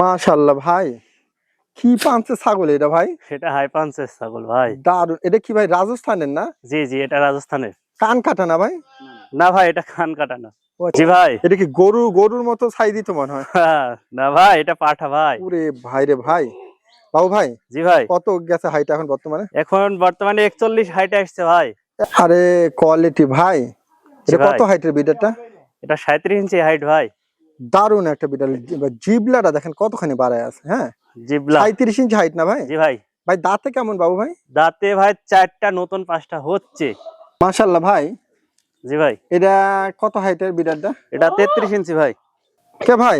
মাশাল্লাহ ভাই কি ছাগল এটা ভাই? সেটা হাই পাঞ্চের ছাগল ভাই। দারুণ এটা কি ভাই রাজস্থানের না? জি জি এটা রাজস্থানের। কান কাটা না ভাই? না ভাই এটা খান কাটানো ও আচ্ছা। জি ভাই। এটা কি গরু গরুর মতো সাইজই তো মনে হয়? না ভাই এটা পাঠা ভাই। ওরে ভাই রে ভাই। বাবু ভাই জি ভাই। কত গেছে হাইট এখন বর্তমানে? এখন বর্তমানে একচল্লিশ হাইটে আসছে ভাই। আরে কোয়ালিটি ভাই এটা কত হাইটের বিডারটা এটা সাঁত্রিশ ইঞ্চি হাইট ভাই। দারুণ একটা বিডার জিবলাটা দেখেন কতখানি বাড়ায় আছে হ্যাঁ? জিবলা। সাঁত্রিশ ইঞ্চি হাইট না ভাই? জি ভাই। ভাই দাঁতে কেমন বাবু ভাই? দাঁতে ভাই চারটা নতুন পাঁচটা হচ্ছে। মাশাল্লাহ ভাই। জি ভাই। এটা কত হাইটের বিডারটা এটা তেত্রিশ ইঞ্চি ভাই। কে ভাই?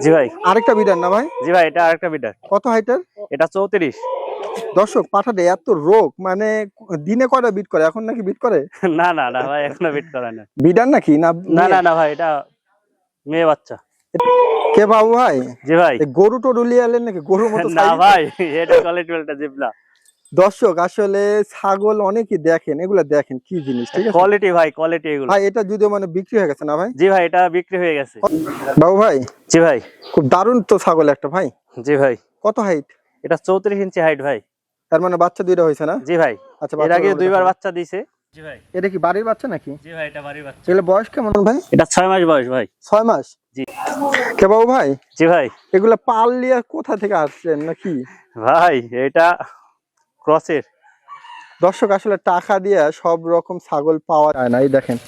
জি ভাই। আরেকটা বিডার না ভাই? জি ভাই এটা আরেকটা বিটার কত হাইটের এটা চৌত্রিশ। দর্শক পাঠাতে এত রোগ মানে দিনে কয়টা বিট করে? এখন নাকি বিট করে? না না না ভাই এখনও বিট করে না। বিডার নাকি? না না না না ভাই এটা মেয়ে বাচ্চা। কে বাবু ভাই? জি ভাই। গরু টরু এলেন নাকি? গরুর মতো না ভাই এটা কোয়ালিটি বলটা জিবলা। দর্শক আসলে ছাগল অনেকই দেখেন এগুলা দেখেন কি জিনিস ঠিক আছে? কোয়ালিটি ভাই কোয়ালিটি এগুলো। ভাই এটা যদিও মানে বিক্রি হয়ে গেছে না ভাই? জি ভাই এটা বিক্রি হয়ে গেছে। বাবু ভাই জি ভাই। খুব দারুণ তো ছাগল একটা ভাই। জি ভাই। কত হাইট এটা চৌত্রিশ ইঞ্চি হাইট ভাই। তার মানে বাচ্চা দুইটা হয়েছে না? জি ভাই। আচ্ছা এর আগে দুইবার বাচ্চা ভাই এটা কি বাড়ির বাচ্চা নাকি? জি ভাই এটা বাড়ির বাচ্চা। এগুলো বয়স কেমন ভাই? এটা ছয় মাস বয়স ভাই। ছয় মাস? জি। কে বাবু ভাই? জি ভাই। এগুলা পাল লিয়ে কোথা থেকে আসছেন নাকি? ভাই এটা ক্রসের। দর্শক আসলে টাকা দিয়ে সব রকম ছাগল পাওয়া যায় না। এই দেখেন।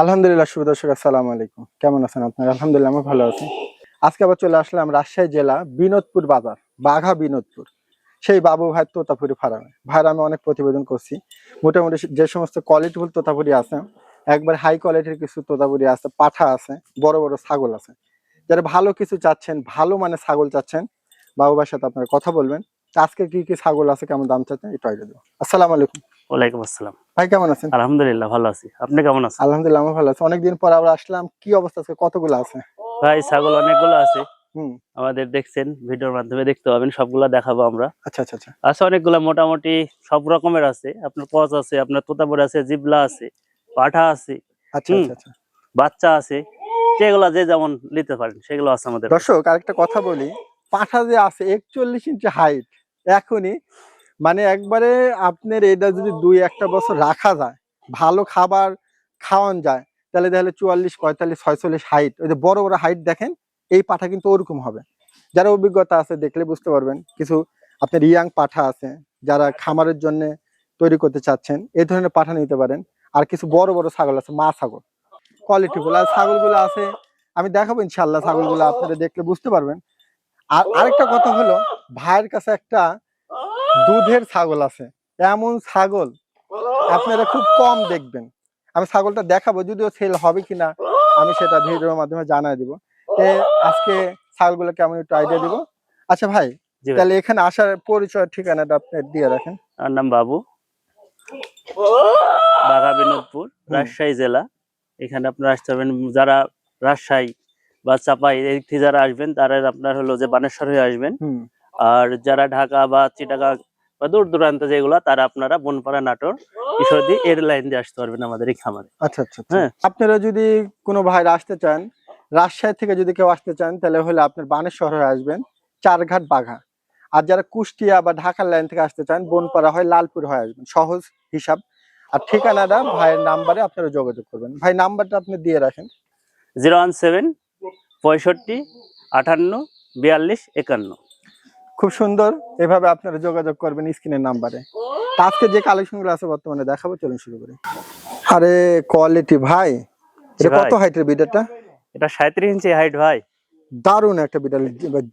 আলহামদুলিল্লাহ শুভ দর্শক আসসালামু আলাইকুম। কেমন আছেন আপনারা? আলহামদুলিল্লাহ আমি ভালো আছি। আজকে আবার চলে আসলাম রাজশাহী জেলা বিনোদপুর বাজার বাঘা বিনোদপুর। সেই বাবু ভাই তোতাপুরি ফার্মে। ভাইয়ের আমি অনেক প্রতিবেদন করছি। মোটামুটি যে সমস্ত কোয়ালিটিফুল তোতাপুরি আছে একবার হাই কোয়ালিটির কিছু তোতাপুরি আছে পাঠা আছে বড় বড় ছাগল আছে। যারা ভালো কিছু চাচ্ছেন ভালো মানে ছাগল চাচ্ছেন বাবু ভাইয়ের সাথে আপনারা কথা বলবেন। আজকে কি কি ছাগল আছে কেমন দাম চাচ্ছেন একটু আইডিয়া দেবো। আসসালামু আলাইকুম। ওয়ালাইকুম আসসালাম। ভাই কেমন আছেন? আলহামদুলিল্লাহ ভালো আছি। আপনি কেমন আছেন? আলহামদুলিল্লাহ আমি ভালো আছি। অনেকদিন পর আবার আসলাম কি অবস্থা আছে কতগুলো আছে? ভাই ছাগল অনেকগুলো আছে। আমাদের দেখছেন ভিডিওর মাধ্যমে দেখতে পাবেন সবগুলা দেখাবো আমরা। আচ্ছা আচ্ছা আচ্ছা। আছে অনেকগুলা মোটামুটি সব রকমের আছে। আপনার কচ আছে আপনার তোতাপুর আছে জিবলা আছে পাঠা আছে আচ্ছা আচ্ছা আচ্ছা। বাচ্চা আছে যেগুলা যে যেমন নিতে পারেন সেগুলো আছে আমাদের দর্শক আরেকটা কথা বলি পাঠা যে আছে একচল্লিশ ইঞ্চি হাইট এখনই মানে একবারে আপনার এটা যদি দুই একটা বছর রাখা যায় ভালো খাবার খাওয়ান যায় তাহলে তাহলে চুয়াল্লিশ পঁয়তাল্লিশ ছয়চল্লিশ হাইট ওই যে বড় বড় হাইট দেখেন এই পাঠা কিন্তু ওরকম হবে। যারা অভিজ্ঞতা আছে দেখলে বুঝতে পারবেন, কিছু আপনার ইয়াং পাঠা আছে, যারা খামারের জন্য তৈরি করতে চাচ্ছেন, এই ধরনের পাঠা নিতে পারেন। আর কিছু বড় বড় ছাগল আছে, মা ছাগল। কোয়ালিটি গুলো আর ছাগলগুলো আছে, আমি দেখাবো ইনশাল্লাহ ছাগলগুলো আপনারা দেখলে বুঝতে পারবেন। আর আরেকটা কথা হলো, ভাইয়ের কাছে একটা দুধের ছাগল আছে, এমন ছাগল আপনারা খুব কম দেখবেন। আমি ছাগলটা দেখাবো, যদিও সেল হবে কিনা, আমি সেটা ভিডিওর মাধ্যমে জানাই দিব। আজকে ছাগলগুলো কেমন একটু আইডিয়া দিব? আচ্ছা ভাই তাহলে এখানে আসার পরিচয় ঠিকানাটা আপনি দিয়ে রাখেন। আমার নাম বাবু। বাঘা বিনোদপুর রাজশাহী জেলা। এখানে আপনারা আসতে পারবেন। যারা রাজশাহী বা চাপাই এই দিক থেকে যারা আসবেন তারা আপনার হলো যে বানেশ্বর হয়ে আসবেন। আর যারা ঢাকা বা চিটাগাং বা দূর দূরান্ত যেগুলো তারা আপনারা বনপাড়া নাটোর ঈশ্বরদী এর লাইন দিয়ে আসতে পারবেন আমাদের এই খামারে। আচ্ছা আচ্ছা আচ্ছা। হ্যাঁ। আপনারা যদি কোনো ভাইরা আসতে চান রাজশাহী থেকে যদি কেউ আসতে চান তাহলে হলে আপনার বানেশ্বর হয়ে আসবেন চারঘাট বাঘা। আর যারা কুষ্টিয়া বা ঢাকার লাইন থেকে আসতে চান বনপাড়া হয় লালপুর হয়ে আসবেন সহজ হিসাব। আর ঠিকানাটা ভাইয়ের নাম্বারে আপনারা যোগাযোগ করবেন। ভাই নাম্বারটা আপনি দিয়ে রাখেন। জিরো ওয়ান সেভেন পঁয়ষট্টি আটান্ন বিয়াল্লিশ একান্ন। খুব সুন্দর। এভাবে আপনারা যোগাযোগ করবেন স্ক্রিনের নাম্বারে। আজকে যে কালেকশনগুলো আছে বর্তমানে দেখাবো চলুন শুরু করি। আরে কোয়ালিটি ভাই। এটা। কত হাইটের বিডারটা এটা সাঁত্রিশ ইঞ্চি হাইট ভাই। দারুণ একটা বিড়াল।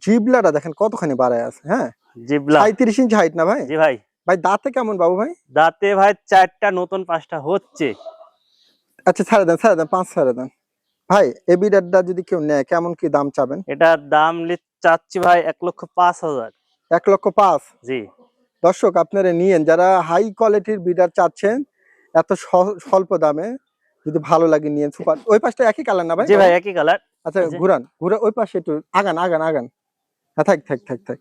জিবলাটা দেখেন কতখানি বাড়ায় আছে হ্যাঁ? জিবলা। সাঁত্রিশ ইঞ্চি হাইট না ভাই? জি ভাই। ভাই দাঁতে কেমন বাবু ভাই? দাঁতে ভাই চারটা নতুন পাঁচটা হচ্ছে। আচ্ছা ছাড়ে দেন ছাড়ে দেন পাঁচ ছাড়ে দেন। ভাই এই বিড়ালটা যদি কেউ নেয় কেমন কি দাম চাবেন? এটার দাম চাচ্ছি ভাই এক লক্ষ পাঁচ হাজার। এক লক্ষ পাঁচ? জি। দর্শক আপনারা নিয়েন যারা হাই কোয়ালিটির বিডার চাচ্ছেন এত স্বল্প দামে যদি ভালো লাগে নিয়ে সুপার ওই পাশটা একই কালার না ভাই? জি ভাই একই কালার আচ্ছা ঘুরান। ঘুরে ওই পাশে একটু আগান আগান আগান। হ্যাঁ থাক থাক থাক থাক।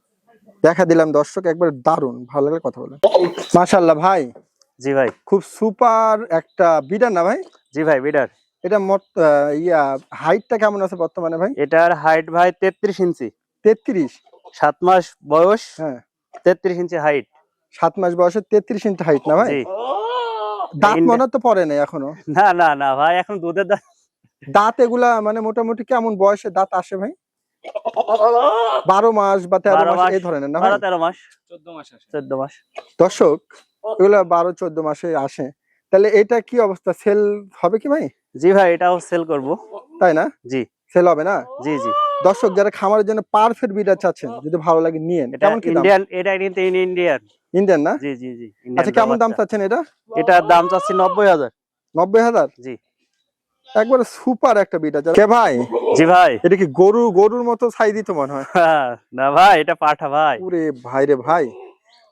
দেখা দিলাম দর্শক একবার দারুণ। ভালো লাগলে কথা বলেন। মাশাল্লাহ ভাই। জি ভাই। খুব সুপার একটা বিডার না ভাই? জি ভাই বিডার। এটা আহ, ইয়া হাইটটা কেমন আছে বর্তমানে ভাই? এটার হাইট ভাই তেত্রিশ ইঞ্চি। তেত্রিশ? সাত মাস বয়স হ্যাঁ। তেত্রিশ ইঞ্চি হাইট সাত মাস বয়সে তেত্রিশ ইঞ্চি হাইট না ভাই? জি। দাঁত মনে তো পড়ে নাই এখনও। না না না ভাই এখন দুধের দাম দাঁত এগুলা মানে মোটামুটি কেমন বয়সে দাঁত আসে ভাই? বারো মাস বা তেরো মাস এই ধরনের না বারো তেরো মাস। চোদ্দ মাস চোদ্দ মাস। দর্শক এগুলা বারো চোদ্দ মাসে আসে। তাহলে এটা কি অবস্থা? সেল হবে কি ভাই? জি ভাই এটাও সেল করব। তাই না? জি। সেল হবে না? জি জি। দর্শক যারা খামারের জন্য পারফেক্ট বিডার চাচ্ছেন যদি ভালো লাগে নিয়েন। এটা কেমন কি দাম? ইন্ডিয়ান এটা কিন্তু ইন্ডিয়ান ইন্ডিয়ান না? জি জি জি আচ্ছা কেমন দাম চাচ্ছেন এটা? এটার দাম চাচ্ছি নব্বই হাজার। নব্বই হাজার? জি। একবারে সুপার একটা বিডার কে ভাই? জি ভাই। এটা কি গরু গরুর মতো সাইজই তো মনে হয়। না ভাই এটা পাঠা ভাই। পুরে ভাই রে ভাই।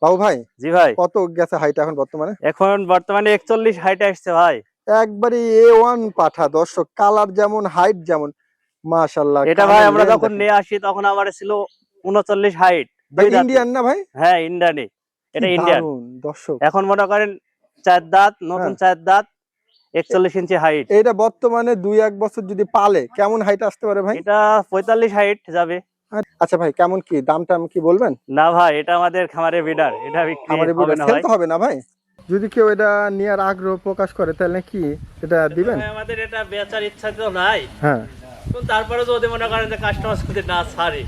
বাবু ভাই জি ভাই। কত গেছে হাইট এখন বর্তমানে? এখন বর্তমানে একচল্লিশ হাইটে আসছে ভাই। একবারে এ ওয়ান পাঠা দর্শক কালার যেমন হাইট যেমন মাশাল্লাহ এটা ভাই আমরা যখন নিয়ে আসি তখন আমার ছিল উনচল্লিশ হাইট ইন্ডিয়ান না ভাই? হ্যাঁ ইন্ডিয়ানে এটা ইন্ডিয়ান দর্শক। এখন মনে করেন চার দাঁত নতুন হ্যাঁ। চার দাঁত একচল্লিশ ইঞ্চি হাইট এইটা বর্তমানে দুই এক বছর যদি পালে কেমন হাইট আসতে পারে ভাই? এটা পঁয়তাল্লিশ হাইট যাবে। আচ্ছা ভাই কেমন কি? দামটা আমি কি বলবেন? না ভাই এটা আমাদের খামারের বিডার এটা হবে না ভাই। হবে না ভাই? যদি কেউ এটা নেওয়ার আগ্রহ প্রকাশ করে তাহলে কি এটা দিবেন? আমাদের এটা বেচার ইচ্ছা তো নাই। হ্যাঁ। কিন্তু তারপরে যদি মনে করেন যে কাস্টমার যদি না ছাড়ে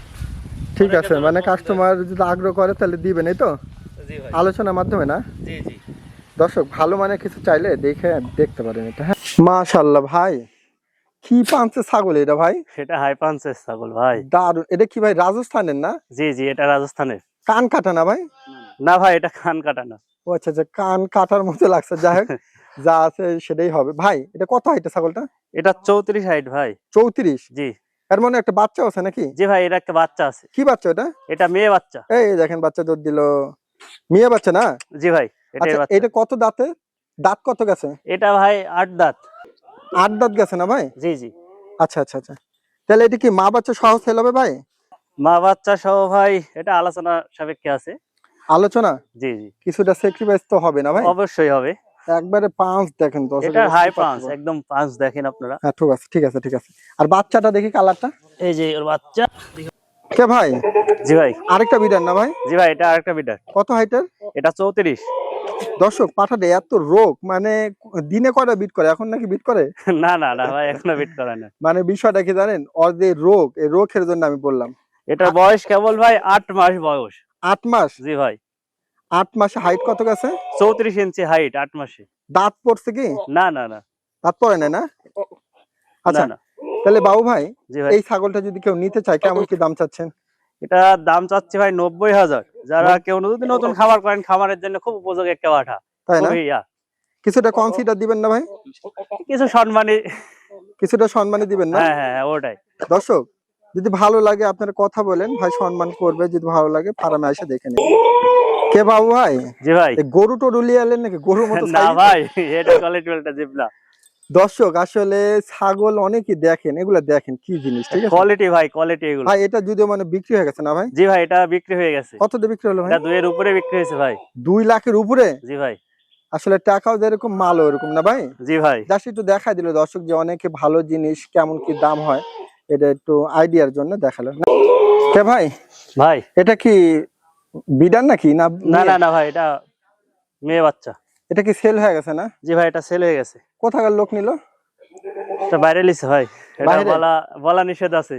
ঠিক আছে মানে কাস্টমার যদি আগ্রহ করে তাহলে দিবেন এই তো? আলোচনার মাধ্যমে না? জি জি। দর্শক ভালো মানে কিছু চাইলে দেখে দেখতে পারেন এটা হ্যাঁ? মাশাল্লাহ ভাই কি পাঁচে ছাগল এটা ভাই? সেটা হাই পাঞ্চেস ছাগল ভাই। দারুণ এটা কি ভাই রাজস্থানের না? জি জি এটা রাজস্থানের। কান কাটা না ভাই? না ভাই এটা খান কাটা না। ও আচ্ছা আচ্ছা কান কাটার মতো লাগছে যাই হোক যা আছে সেটাই হবে। ভাই এটা কত হাইটে ছাগলটা? এটা চৌত্রিশ হাইট ভাই। চৌত্রিশ? জি। এর মনে একটা বাচ্চা আছে নাকি? জি ভাই এটা একটা বাচ্চা আছে। কি বাচ্চা ওটা? এটা মেয়ে বাচ্চা। এই দেখেন বাচ্চা দুধ দিল। মেয়ে বাচ্চা না? জি ভাই আচ্ছা এটা কত দাঁতে? দাঁত কত গেছে? এটা ভাই আট দাঁত। আট দাঁত গেছে না ভাই? জি জি। আচ্ছা আচ্ছা আচ্ছা। তাহলে এটা কি মা বাচ্চা সহ সেল হবে ভাই? মা বাচ্চা সহ ভাই এটা আলোচনা সাপেক্ষে আছে। আলোচনা? জি জি। কিছুটা স্যাক্রিফাইস তো হবে না ভাই? অবশ্যই হবে। একবারে পাঁচ দেখেন দশ এটা হাই পাঁচ একদম পাঁচ দেখেন আপনারা। হ্যাঁ ঠিক আছে ঠিক আছে ঠিক আছে। আর বাচ্চাটা দেখি কালারটা এই যে ওর বাচ্চা। কে ভাই? জি ভাই। আরেকটা বিডার না ভাই? জি ভাই এটা আরেকটা বিডার কত হাইটের এটা চৌত্রিশ। দর্শক পাঠাতে এত রোগ মানে দিনে কয়টা বিট করে? এখন নাকি বিট করে? না না না ভাই এখনও বিট করে না। মানে বিষয়টা কি জানেন? ওর যে রোগ এই রোগের জন্য আমি বললাম। এটার বয়স কেবল ভাই আট মাস বয়স। আট মাস? জি ভাই। আট মাসে হাইট কত গেছে? চৌত্রিশ ইঞ্চি হাইট আট মাসে। দাঁত পড়ছে কি? না না না। দাঁত পড়ে না? না আচ্ছা না। তাহলে বাবু ভাই এই ছাগলটা যদি কেউ নিতে চায় কেমন কি দাম চাচ্ছেন? এটা দাম চাচ্ছি ভাই নব্বই হাজার। যারা কেউ যদি নতুন খাবার করেন খামারের জন্য খুব উপযোগী একটা পাঠা তাই না? কিছুটা কনসিডার দিবেন না ভাই? কিছু সম্মানী কিছুটা সম্মানে দিবেন না? হ্যাঁ হ্যাঁ হ্যাঁ, ওটাই। দর্শক যদি ভালো লাগে আপনারা কথা বলেন ভাই সম্মান করবে যদি ভালো লাগে ফার্মে এসে দেখে নেবেন কে বাবু ভাই? জি ভাই। গরু টরু লিয়ে নাকি? গরুর মতো না ভাই এটা কোয়ালিটি বলটা জিবলা দর্শক আসলে ছাগল অনেকই দেখেন এগুলা দেখেন কি জিনিস ঠিক আছে? কোয়ালিটি ভাই কোয়ালিটি এগুলো। ভাই এটা যদিও মানে বিক্রি হয়ে গেছে না ভাই? জি ভাই এটা বিক্রি হয়ে গেছে। কত দিয়ে বিক্রি হলো ভাই? এটা দুইয়ের উপরে বিক্রি হয়েছে ভাই। দুই লাখের উপরে? জি ভাই। আসলে টাকাও যেরকম মালও এরকম না ভাই? জি ভাই। জাস্ট একটু দেখাই দিল দর্শক যে অনেকে ভালো জিনিস কেমন কি দাম হয় এটা একটু আইডিয়ার জন্য দেখাল। কে ভাই? ভাই। এটা কি বিডার নাকি না না না না ভাই এটা মেয়ে বাচ্চা। এটা কি সেল হয়ে গেছে না? জি ভাই এটা সেল হয়ে গেছে। কোথাকার লোক নিল? এটা বাইরে লিছে ভাই। এটা বলা বলা নিষেধ আছে।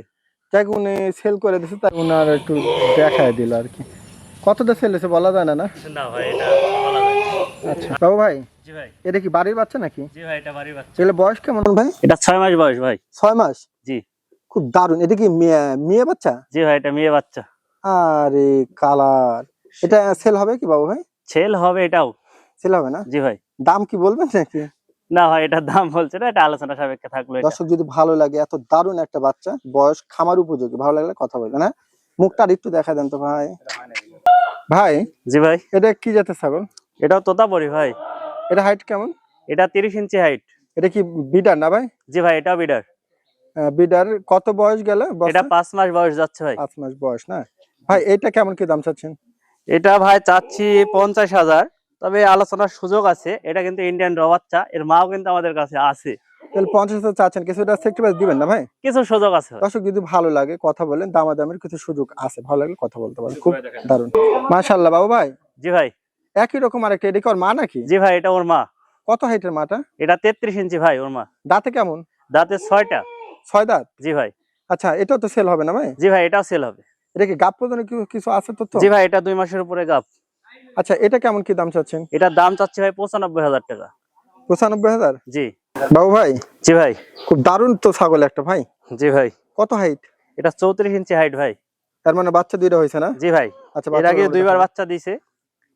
যাই হোক উনি সেল করে দিছে তাই উনার একটু দেখায় দিল আর কি। কত কতটা সেল হয়েছে বলা যায় না না? না ভাই এটা বলা যায় আচ্ছা বাবু ভাই জি ভাই। এটা কি বাড়ির বাচ্চা নাকি? জি ভাই এটা বাড়ির বাচ্চা। এগুলো বয়স কেমন ভাই? এটা ছয় মাস বয়স ভাই। ছয় মাস? জি। খুব দারুণ। এটা কি মেয়ে মেয়ে বাচ্চা? জি ভাই এটা মেয়ে বাচ্চা। আরে কালার। এটা সেল হবে কি বাবু ভাই? সেল হবে এটাও। সেল হবে না? জি ভাই। দাম কি বলবেন নাকি? না ভাই এটার দাম বলছে না এটা আলোচনা সাপেক্ষে থাকল দর্শক যদি ভালো লাগে এত দারুণ একটা বাচ্চা বয়স খামার উপযোগী ভালো লাগলে কথা বলবেন হ্যাঁ? মুখটা একটু দেখা দেন তো ভাই। ভাই জি ভাই। এটা কি জাতের ছাগল? এটাও তোতাপরি ভাই। এটা হাইট কেমন? এটা তিরিশ ইঞ্চি হাইট এটা কি বিডার না ভাই? জি ভাই এটাও বিডার। বিডার কত বয়স গেলে এটা পাঁচ মাস বয়স যাচ্ছে ভাই। পাঁচ মাস বয়স না? ভাই এটা কেমন কি দাম চাচ্ছেন? এটা ভাই চাচ্ছি পঞ্চাশ হাজার। তবে আলোচনার সুযোগ আছে এটা কিন্তু ইন্ডিয়ান র বাচ্চা এর মাও কিন্তু আমাদের কাছে আছে। তাহলে পঞ্চাশ হাজার চাচ্ছেন কিছুটা সেক্টিভাইজ দিবেন না ভাই? কিছু সুযোগ আছে। দর্শক যদি ভালো লাগে কথা বলেন দামাদামের কিছু সুযোগ আছে ভালো লাগলে কথা বলতে পারেন খুব দারুণ। মাশাল্লাহ বাবু ভাই? জি ভাই। একই রকম আরেকটা এটা কি ওর মা নাকি? জি ভাই এটা ওর মা। কত হাইটের মাটা? এটা তেত্রিশ ইঞ্চি ভাই ওর মা। দাঁতে কেমন? দাঁতে ছয়টা। ছয় দাঁত? জি ভাই। আচ্ছা এটাও তো সেল হবে না ভাই? জি ভাই এটাও সেল হবে। এটা কি গাপ পর্যন্ত কিছু- আছে তো জি ভাই এটা দুই মাসের উপরে গাপ আচ্ছা এটা কেমন কি দাম চাচ্ছেন? এটার দাম চাচ্ছি ভাই পঁচানব্বই হাজার টাকা। পঁচানব্বই হাজার? জি। বাবু ভাই জি ভাই। খুব দারুণ তো ছাগল একটা ভাই। জি ভাই। কত হাইট এটা চৌত্রিশ ইঞ্চি হাইট ভাই। তার মানে বাচ্চা দুইটা হয়েছে না? জি ভাই। আচ্ছা এর আগে দুইবার বাচ্চা দিছে।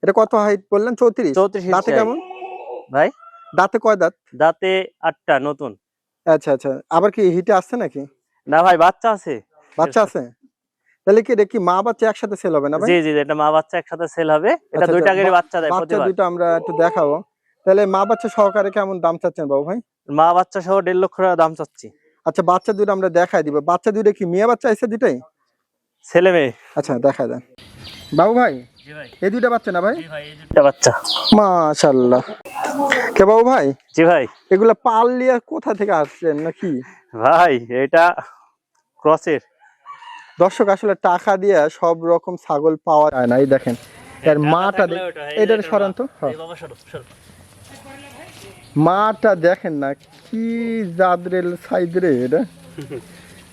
এটা কত হাইট বললেন? চৌত্রিশ? চৌত্রিশ দাঁতে কেমন? ভাই। দাঁতে কয় দাঁত? দাঁতে আটটা নতুন। আচ্ছা আচ্ছা। আবার কি হিটে আসছে নাকি? না ভাই বাচ্চা আছে। বাচ্চা আছে? তাহলে কি এটা কি মা বাচ্চা একসাথে সেল হবে না ভাই? জি জি এটা মা বাচ্চা একসাথে সেল হবে। এটা আচ্ছা, দুইটা আচ্ছা, করে বাচ্চা দেয় বাচ্চা প্রতিবার। দুটো আমরা একটু দেখাবো। তাহলে মা বাচ্চা সহকারে কেমন দাম চাচ্ছেন বাবু ভাই? মা বাচ্চা সহ দেড় লক্ষ টাকা দাম চাচ্ছি। আচ্ছা বাচ্চা দুটো আমরা দেখাই দিব। বাচ্চা দুটো কি মেয়ে বাচ্চা এসে দুটাই ছেলে মেয়ে। আচ্ছা দেখা দেন। বাবু ভাই এই দুইটা বাচ্চা না ভাই? জি ভাই দুইটা বাচ্চা। মাশাল্লাহ কে বাবু ভাই? জি ভাই। এগুলা পাল নিয়ে কোথা থেকে আসছেন নাকি? ভাই এটা ক্রসের। দর্শক আসলে টাকা দিয়ে সব রকম ছাগল পাওয়া যায় না। এই দেখেন এর মাটা এটার সরান তো। হ্যাঁ। মাটা দেখেন না কি জাদরেল সাইদরে এটা।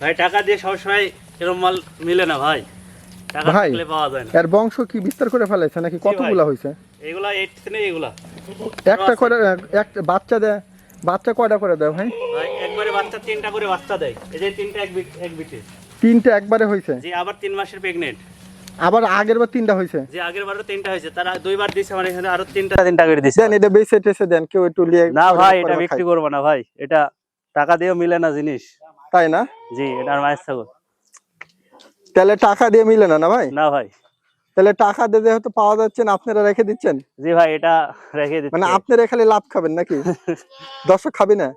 ভাই টাকা দিয়ে সবসময় এরকম মাল মিলে না ভাই। টাকা ভাই। থাকলে পাওয়া যায় না। এর বংশ কি বিস্তার করে ফেলাইছে নাকি কতগুলা হয়েছে এগুলা এইট থেকে এগুলা। একটা করে একটা বাচ্চা দেয় বাচ্চা কয়টা করে দেয় ভাই? ভাই একবারে বাচ্চা তিনটা করে বাচ্চা দেয়। এই যে তিনটা এক বিট এক বিটে। তিনটা একবারে হয়েছে। যে আবার তিন মাসের প্রেগনেন্ট আবার আগের বার তিনটা হয়েছে। যে আগের বারও তিনটা হয়েছে। তারা দুইবার দিছে আমার এখানে আরও তিনটা তিনটা করে দিছে। দেন এটা বেছে টেসে দেন কেউ একটু লিয়ে না ভাই এটা বিক্রি করব না ভাই এটা টাকা দিয়েও মিলে না জিনিস। তাই না? জি এটা আর মায়ের ছাগল। তাহলে টাকা দিয়ে মিলে না না ভাই? না ভাই। তাহলে টাকা দিয়ে যেহেতু পাওয়া যাচ্ছে না আপনারা রেখে দিচ্ছেন? জি ভাই এটা রেখে দিচ্ছি। মানে আপনারা খালি লাভ খাবেন নাকি? দর্শক খাবি না?